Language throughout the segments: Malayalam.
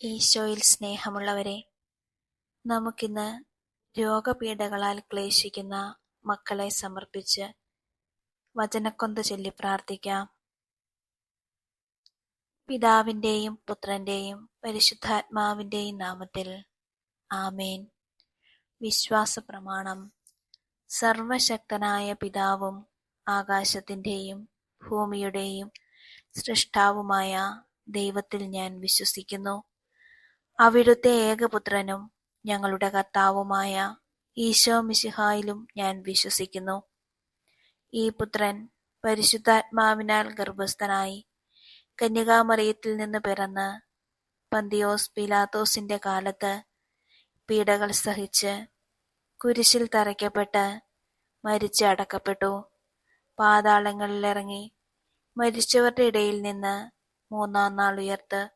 ഈശോയിൽ സ്നേഹമുള്ളവരെ നമുക്കിന്ന് രോഗപീഠകളാൽ ക്ലേശിക്കുന്ന മക്കളെ സമർപ്പിച്ച് വചനക്കൊന്ത് ചൊല്ലി പ്രാർത്ഥിക്കാം. പിതാവിന്റെയും പുത്രന്റെയും പരിശുദ്ധാത്മാവിന്റെയും നാമത്തിൽ ആമേൻ. വിശ്വാസ പ്രമാണം സർവശക്തനായ പിതാവും ആകാശത്തിന്റെയും ഭൂമിയുടെയും സൃഷ്ടാവുമായ ദൈവത്തിൽ ഞാൻ വിശ്വസിക്കുന്നു. അവിടുത്തെ ഏകപുത്രനും ഞങ്ങളുടെ കർത്താവുമായ ഈശോ മിശിഹായിലും ഞാൻ വിശ്വസിക്കുന്നു. ഈ പുത്രൻ പരിശുദ്ധാത്മാവിനാൽ ഗർഭസ്ഥനായി കന്യകാമറിയത്തിൽ നിന്ന് പിറന്ന് പന്തിയോസ് പിലാത്തോസിന്റെ കാലത്ത് പീഡകൾ സഹിച്ച് കുരിശിൽ തറയ്ക്കപ്പെട്ട് മരിച്ച് അടക്കപ്പെട്ടു. പാതാളങ്ങളിലിറങ്ങി മരിച്ചവരുടെ ഇടയിൽ നിന്ന് മൂന്നാം നാൾ ഉയർത്ത്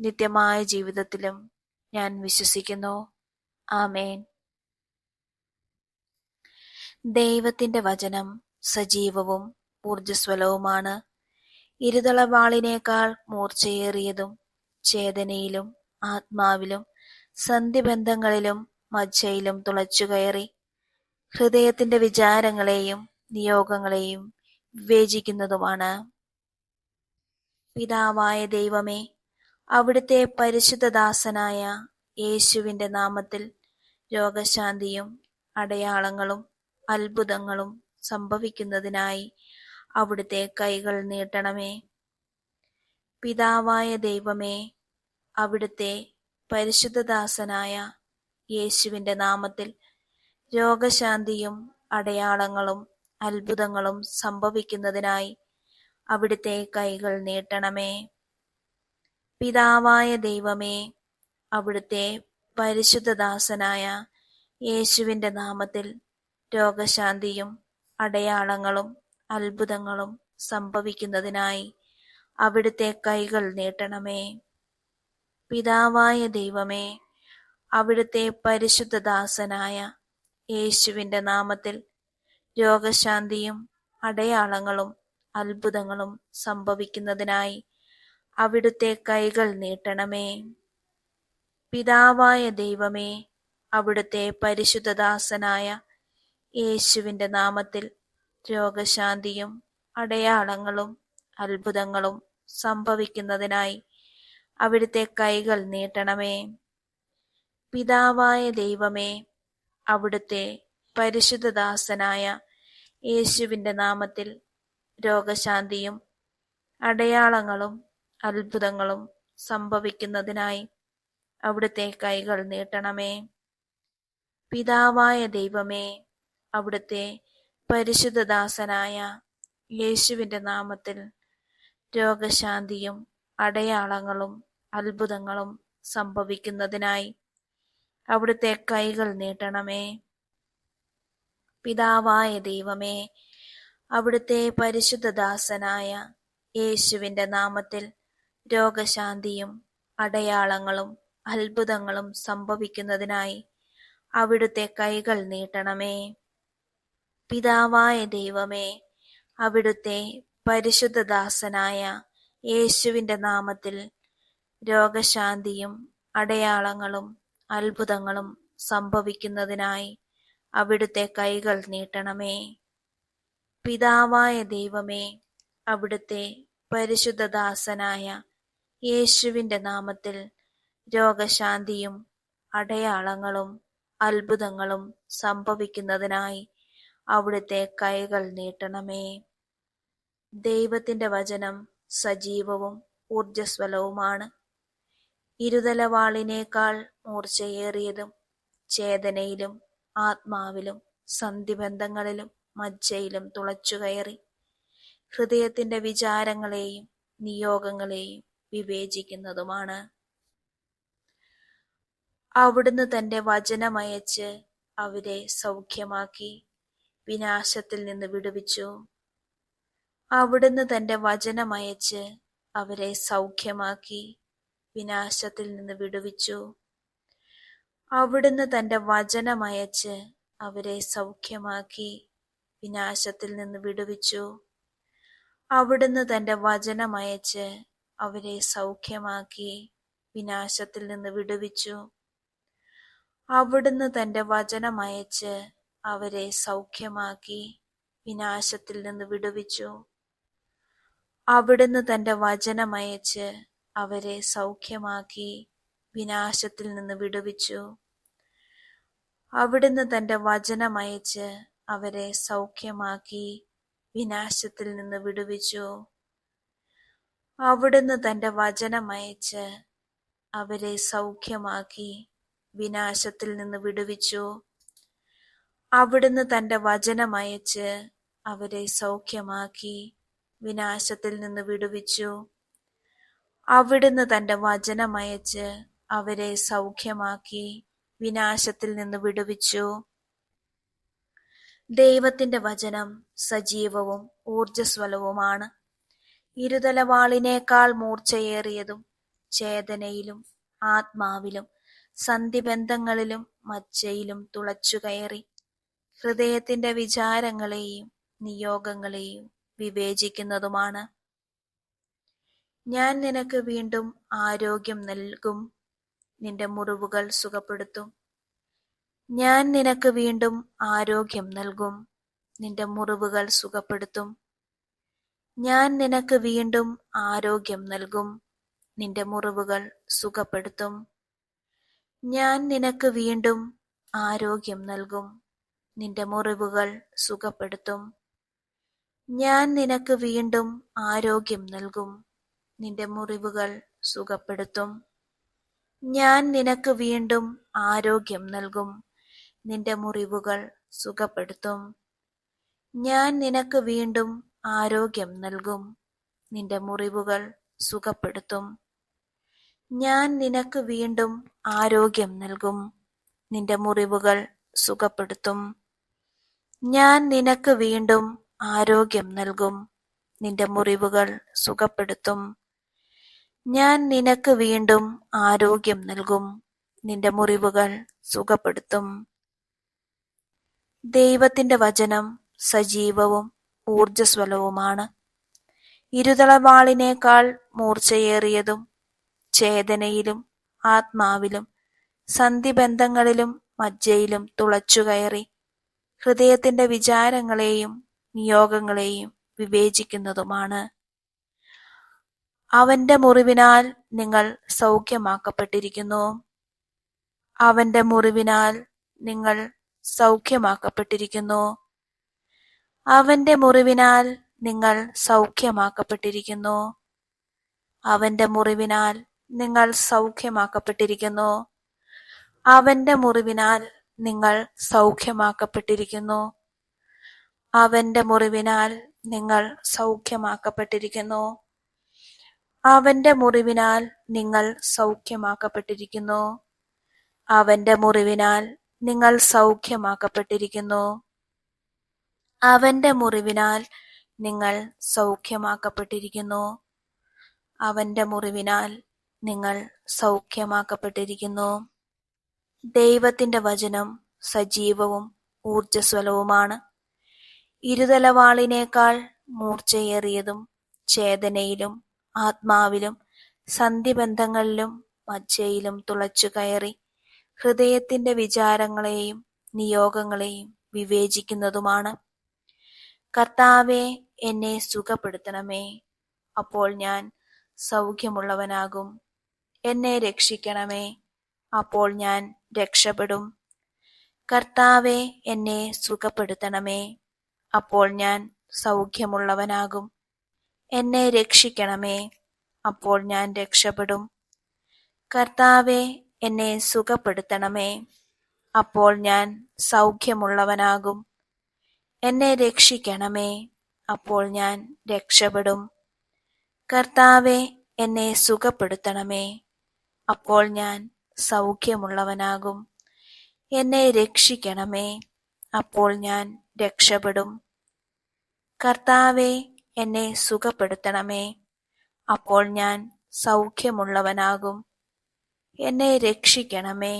നിത്യമായ ജീവിതത്തിലും ഞാൻ വിശ്വസിക്കുന്നു. ആമേൻ. ദൈവത്തിന്റെ വചനം സജീവവും ഊർജസ്വലവുമാണ് ഇരുതളവാളിനേക്കാൾ മൂർച്ചയേറിയതും ചേതനയിലും ആത്മാവിലും സന്ധിബന്ധങ്ങളിലും മജ്ജയിലും തുളച്ചുകയറി ഹൃദയത്തിന്റെ വിചാരങ്ങളെയും നിയോഗങ്ങളെയും വിവേചിക്കുന്നതുമാണ്. പിതാവായ ദൈവമേ അവിടുത്തെ പരിശുദ്ധദാസനായ യേശുവിന്റെ നാമത്തിൽ രോഗശാന്തിയും അടയാളങ്ങളും അത്ഭുതങ്ങളും സംഭവിക്കുന്നതിനായി അവിടുത്തെ കൈകൾ നീട്ടണമേ. പിതാവായ ദൈവമേ അവിടുത്തെ പരിശുദ്ധദാസനായ യേശുവിന്റെ നാമത്തിൽ രോഗശാന്തിയും അടയാളങ്ങളും അത്ഭുതങ്ങളും സംഭവിക്കുന്നതിനായി അവിടുത്തെ കൈകൾ നീട്ടണമേ. പിതാവായ ദൈവമേ അവിടുത്തെ പരിശുദ്ധദാസനായ യേശുവിന്റെ നാമത്തിൽ രോഗശാന്തിയും അടയാളങ്ങളും അത്ഭുതങ്ങളും സംഭവിക്കുന്നതിനായി അവിടുത്തെ കൈകൾ നീട്ടണമേ. പിതാവായ ദൈവമേ അവിടുത്തെ പരിശുദ്ധദാസനായ യേശുവിന്റെ നാമത്തിൽ രോഗശാന്തിയും അടയാളങ്ങളും അത്ഭുതങ്ങളും സംഭവിക്കുന്നതിനായി അവിടുത്തെ കൈകൾ നീട്ടണമേ. പിതാവായ ദൈവമേ അവിടുത്തെ പരിശുദ്ധദാസനായ യേശുവിന്റെ നാമത്തിൽ രോഗശാന്തിയും അടയാളങ്ങളും അത്ഭുതങ്ങളും സംഭവിക്കുന്നതിനായി അവിടുത്തെ കൈകൾ നീട്ടണമേ. പിതാവായ ദൈവമേ അവിടുത്തെ പരിശുദ്ധദാസനായ യേശുവിന്റെ നാമത്തിൽ രോഗശാന്തിയും അടയാളങ്ങളും അത്ഭുതങ്ങളും സംഭവിക്കുന്നതിനായി അവിടുത്തെ കൈകൾ നീട്ടണമേ. പിതാവായ ദൈവമേ അവിടുത്തെ പരിശുദ്ധദാസനായ യേശുവിന്റെ നാമത്തിൽ രോഗശാന്തിയും അടയാളങ്ങളും അത്ഭുതങ്ങളും സംഭവിക്കുന്നതിനായി അവിടുത്തെ കൈകൾ നീട്ടണമേ. പിതാവായ ദൈവമേ അവിടുത്തെ പരിശുദ്ധദാസനായ യേശുവിന്റെ നാമത്തിൽ രോഗശാന്തിയും അടയാളങ്ങളും അത്ഭുതങ്ങളും സംഭവിക്കുന്നതിനായി അവിടുത്തെ കൈകൾ നീട്ടണമേ. പിതാവായ ദൈവമേ അവിടുത്തെ പരിശുദ്ധദാസനായ യേശുവിന്റെ നാമത്തിൽ രോഗശാന്തിയും അടയാളങ്ങളും അത്ഭുതങ്ങളും സംഭവിക്കുന്നതിനായി അവിടുത്തെ കൈകൾ നീട്ടണമേ. പിതാവായ ദൈവമേ അവിടുത്തെ പരിശുദ്ധദാസനായ യേശുവിന്റെ നാമത്തിൽ രോഗശാന്തിയും അടയാളങ്ങളും അത്ഭുതങ്ങളും സംഭവിക്കുന്നതിനായി അവിടുത്തെ കൈകൾ നീട്ടണമേ. ദൈവത്തിന്റെ വചനം സജീവവും ഊർജസ്വലവുമാണ് ഇരുതലവാളിനേക്കാൾ മൂർച്ചയേറിയതും ചേതനയിലും ആത്മാവിലും സന്ധിബന്ധങ്ങളിലും മജ്ജയിലും തുളച്ചുകയറി. ഹൃദയത്തിന്റെ വിചാരങ്ങളെയും നിയോഗങ്ങളെയും വിവേചിക്കുന്നതുമാണ്. അവിടുന്ന് തന്റെ വചനമയച്ച് അവരെ സൗഖ്യമാക്കി വിനാശത്തിൽ നിന്ന് വിടുവിച്ചു. അവിടുന്ന് തന്റെ വചനമയച്ച് അവരെ സൗഖ്യമാക്കി വിനാശത്തിൽ നിന്ന് വിടുവിച്ചു. അവിടുന്ന് തന്റെ വചനമയച്ച് അവരെ സൗഖ്യമാക്കി വിനാശത്തിൽ നിന്ന് വിടുവിച്ചു. അവിടുന്ന് തന്റെ വചനമയച്ച് അവരെ സൗഖ്യമാക്കി വിനാശത്തിൽ നിന്ന് വിടുവിച്ചു. അവിടുന്ന് തന്റെ വചനമയച്ച് അവരെ സൗഖ്യമാക്കി വിനാശത്തിൽ നിന്ന് വിടുവിച്ചു. അവിടുന്ന് തന്റെ വചനമയച്ച് അവരെ സൗഖ്യമാക്കി വിനാശത്തിൽ നിന്ന് വിടുവിച്ചു. അവിടുന്ന് തന്റെ വചനമയച്ച് അവരെ സൗഖ്യമാക്കി വിനാശത്തിൽ നിന്ന് വിടുവിച്ചു. അവിടുന്ന് തന്റെ വചനമയച്ച് അവരെ സൗഖ്യമാക്കി വിനാശത്തിൽ നിന്ന് വിടുവിച്ചു. അവിടുന്ന് തന്റെ വചനമയച്ച് അവരെ സൗഖ്യമാക്കി വിനാശത്തിൽ നിന്ന് വിടുവിച്ചു. അവിടുന്ന് തന്റെ വചനമയച്ച് അവരെ സൗഖ്യമാക്കി വിനാശത്തിൽ നിന്ന് വിടുവിച്ചു. ദൈവത്തിന്റെ വചനം സജീവവും ഊർജസ്വലവുമാണ് ഇരുതലവാളിനേക്കാൾ മൂർച്ചയേറിയതും ചേതനയിലും ആത്മാവിലും സന്ധിബന്ധങ്ങളിലും മജ്ജയിലും തുളച്ചുകയറി ഹൃദയത്തിന്റെ വിചാരങ്ങളെയും നിയോഗങ്ങളെയും വിവേചിക്കുന്നതുമാണ്. ഞാൻ നിനക്ക് വീണ്ടും ആരോഗ്യം നൽകും. നിന്റെ മുറിവുകൾ സുഖപ്പെടുത്തും. ഞാൻ നിനക്ക് വീണ്ടും ആരോഗ്യം നൽകും. നിന്റെ മുറിവുകൾ സുഖപ്പെടുത്തും. ഞാൻ നിനക്ക് വീണ്ടും ആരോഗ്യം നൽകും. നിന്റെ മുറിവുകൾ സുഖപ്പെടുത്തും. ഞാൻ നിനക്ക് വീണ്ടും ആരോഗ്യം നൽകും. നിന്റെ മുറിവുകൾ സുഖപ്പെടുത്തും. ഞാൻ നിനക്ക് വീണ്ടും ആരോഗ്യം നൽകും. നിന്റെ മുറിവുകൾ സുഖപ്പെടുത്തും. ഞാൻ നിനക്ക് വീണ്ടും ആരോഗ്യം നൽകും. നിന്റെ മുറിവുകൾ സുഖപ്പെടുത്തും. ഞാൻ നിനക്ക് വീണ്ടും ആരോഗ്യം നൽകും. നിന്റെ മുറിവുകൾ സുഖപ്പെടുത്തും. ഞാൻ നിനക്ക് വീണ്ടും ആരോഗ്യം നൽകും. നിന്റെ മുറിവുകൾ സുഖപ്പെടുത്തും. ഞാൻ നിനക്ക് വീണ്ടും ആരോഗ്യം നൽകും. നിന്റെ മുറിവുകൾ സുഖപ്പെടുത്തും. ഞാൻ നിനക്ക് വീണ്ടും ആരോഗ്യം നൽകും. നിന്റെ മുറിവുകൾ സുഖപ്പെടുത്തും. ദൈവത്തിന്റെ വചനം സജീവവും ഊർജസ്വലവുമാണ് ഇരുതളവാളിനേക്കാൾ മൂർച്ചയേറിയതും ചേതനയിലും ആത്മാവിലും സന്ധിബന്ധങ്ങളിലും മജ്ജയിലും തുളച്ചുകയറി ഹൃദയത്തിന്റെ വിചാരങ്ങളെയും നിയോഗങ്ങളെയും വിവേചിക്കുന്നതുമാണ്. അവന്റെ മുറിവിനാൽ നിങ്ങൾ സൗഖ്യമാക്കപ്പെട്ടിരിക്കുന്നു. അവന്റെ മുറിവിനാൽ നിങ്ങൾ സൗഖ്യമാക്കപ്പെട്ടിരിക്കുന്നു. അവന്റെ മുറിവിനാൽ നിങ്ങൾ സൗഖ്യമാക്കപ്പെട്ടിരിക്കുന്നു. അവന്റെ മുറിവിനാൽ നിങ്ങൾ സൗഖ്യമാക്കപ്പെട്ടിരിക്കുന്നു. അവന്റെ മുറിവിനാൽ നിങ്ങൾ സൗഖ്യമാക്കപ്പെട്ടിരിക്കുന്നു. അവന്റെ മുറിവിനാൽ നിങ്ങൾ സൗഖ്യമാക്കപ്പെട്ടിരിക്കുന്നു. അവന്റെ മുറിവിനാൽ നിങ്ങൾ സൗഖ്യമാക്കപ്പെട്ടിരിക്കുന്നു. അവന്റെ മുറിവിനാൽ നിങ്ങൾ സൗഖ്യമാക്കപ്പെട്ടിരിക്കുന്നു. അവന്റെ മുറിവിനാൽ നിങ്ങൾ സൗഖ്യമാക്കപ്പെട്ടിരിക്കുന്നു. അവന്റെ മുറിവിനാൽ നിങ്ങൾ സൗഖ്യമാക്കപ്പെട്ടിരിക്കുന്നു. ദൈവത്തിന്റെ വചനം സജീവവും ഊർജസ്വലവുമാണ് ഇരുതലവാളിനേക്കാൾ മൂർച്ചയേറിയതും ചേതനയിലും ആത്മാവിലും സന്ധിബന്ധങ്ങളിലും മജ്ജയിലും തുളച്ചു കയറി ഹൃദയത്തിന്റെ വിചാരങ്ങളെയും നിയോഗങ്ങളെയും വിവേചിക്കുന്നതുമാണ്. കർത്താവെ എന്നെ സുഖപ്പെടുത്തണമേ. അപ്പോൾ ഞാൻ സൗഖ്യമുള്ളവനാകും. എന്നെ രക്ഷിക്കണമേ. അപ്പോൾ ഞാൻ രക്ഷപ്പെടും. കർത്താവെ എന്നെ സുഖപ്പെടുത്തണമേ. അപ്പോൾ ഞാൻ സൗഖ്യമുള്ളവനാകും. എന്നെ രക്ഷിക്കണമേ. അപ്പോൾ ഞാൻ രക്ഷപ്പെടും. കർത്താവെ എന്നെ സുഖപ്പെടുത്തണമേ. അപ്പോൾ ഞാൻ സൗഖ്യമുള്ളവനാകും. എന്നെ രക്ഷിക്കണമേ. അപ്പോൾ ഞാൻ രക്ഷപ്പെടും. കർത്താവെ എന്നെ സുഖപ്പെടുത്തണമേ. അപ്പോൾ ഞാൻ സൗഖ്യമുള്ളവനാകും. എന്നെ രക്ഷിക്കണമേ. അപ്പോൾ ഞാൻ രക്ഷപ്പെടും. കർത്താവെ എന്നെ സുഖപ്പെടുത്തണമേ. അപ്പോൾ ഞാൻ സൗഖ്യമുള്ളവനാകും. എന്നെ രക്ഷിക്കണമേ.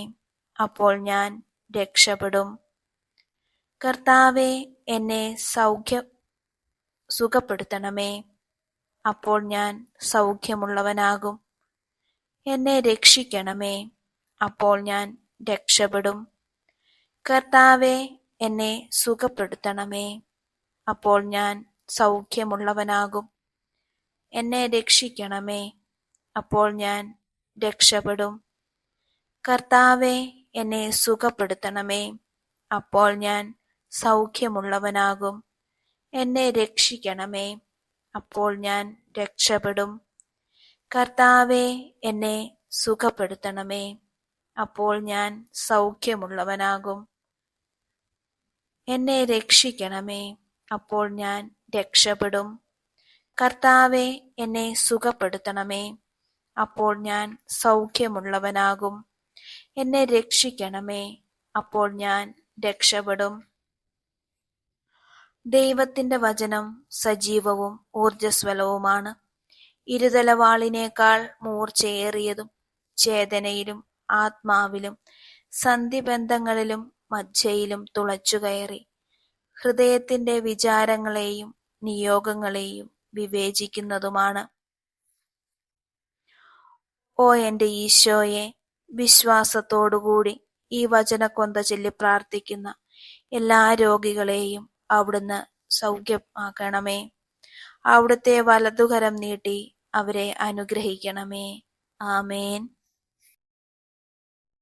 അപ്പോൾ ഞാൻ രക്ഷപ്പെടും. കർത്താവെ എന്നെ സൗഖ്യ സുഖപ്പെടുത്തണമേ. അപ്പോൾ ഞാൻ സൗഖ്യമുള്ളവനാകും. എന്നെ രക്ഷിക്കണമേ. അപ്പോൾ ഞാൻ രക്ഷപ്പെടും. കർത്താവെ എന്നെ സുഖപ്പെടുത്തണമേ. അപ്പോൾ ഞാൻ സൗഖ്യമുള്ളവനാകും. എന്നെ രക്ഷിക്കണമേ. അപ്പോൾ ഞാൻ രക്ഷപ്പെടും. കർത്താവെ എന്നെ സുഖപ്പെടുത്തണമേ. അപ്പോൾ ഞാൻ സൗഖ്യമുള്ളവനാകും. എന്നെ രക്ഷിക്കണമേ. അപ്പോൾ ഞാൻ രക്ഷപ്പെടും. കർത്താവെ എന്നെ സുഖപ്പെടുത്തണമേ. അപ്പോൾ ഞാൻ സൗഖ്യമുള്ളവനാകും. എന്നെ രക്ഷിക്കണമേ. അപ്പോൾ ഞാൻ രക്ഷപ്പെടും. കർത്താവെ എന്നെ സുഖപ്പെടുത്തണമേ. അപ്പോൾ ഞാൻ സൗഖ്യമുള്ളവനാകും. എന്നെ രക്ഷിക്കണമേ. അപ്പോൾ ഞാൻ രക്ഷപ്പെടും. ദൈവത്തിന്റെ വചനം സജീവവും ഊർജസ്വലവുമാണ് ഇരുതലവാളിനേക്കാൾ മൂർച്ചയേറിയതും ചേതനയിലും ആത്മാവിലും സന്ധിബന്ധങ്ങളിലും മജ്ജയിലും തുളച്ചുകയറി. ഹൃദയത്തിന്റെ വിചാരങ്ങളെയും നിയോഗങ്ങളെയും വിവേചിക്കുന്നതുമാണ്. ഓ എന്റെ ഈശോയെ വിശ്വാസത്തോടുകൂടി ഈ വചനക്കൊന്ത ചൊല്ലി പ്രാർത്ഥിക്കുന്ന എല്ലാ രോഗികളെയും അവിടുന്ന് സൗഖ്യമാക്കണമേ അവിടുത്തെ വലതുകരം നീട്ടി അവരെ അനുഗ്രഹിക്കണമേ. ആമേൻ.